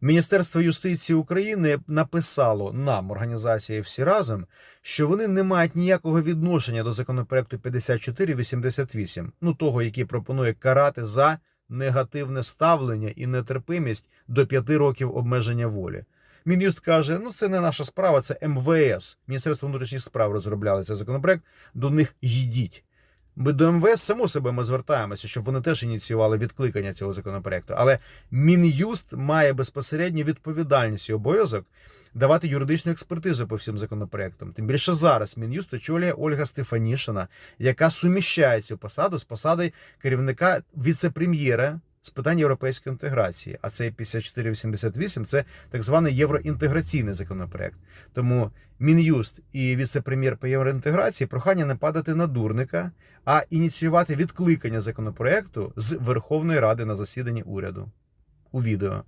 Міністерство юстиції України написало нам, організації всі разом, що вони не мають ніякого відношення до законопроекту 5488, ну того, який пропонує карати за негативне ставлення і нетерпимість до п'яти років обмеження волі. Мін'юст каже: ну це не наша справа, це МВС. Міністерство внутрішніх справ розробляли цей законопроект. До них йдіть. Ми до МВС само себе ми звертаємося, щоб вони теж ініціювали відкликання цього законопроекту. Але Мін'юст має безпосередню відповідальність і обов'язок давати юридичну експертизу по всім законопроектам. Тим більше зараз Мін'юст очолює Ольга Стефанішина, яка суміщає цю посаду з посади керівника віце-прем'єра з питань європейської інтеграції. А цей 5488 це так званий євроінтеграційний законопроект. Тому Мін'юст і віце-прем'єр по євроінтеграції прохання не падати на дурника, а ініціювати відкликання законопроекту з Верховної Ради на засіданні уряду у відео.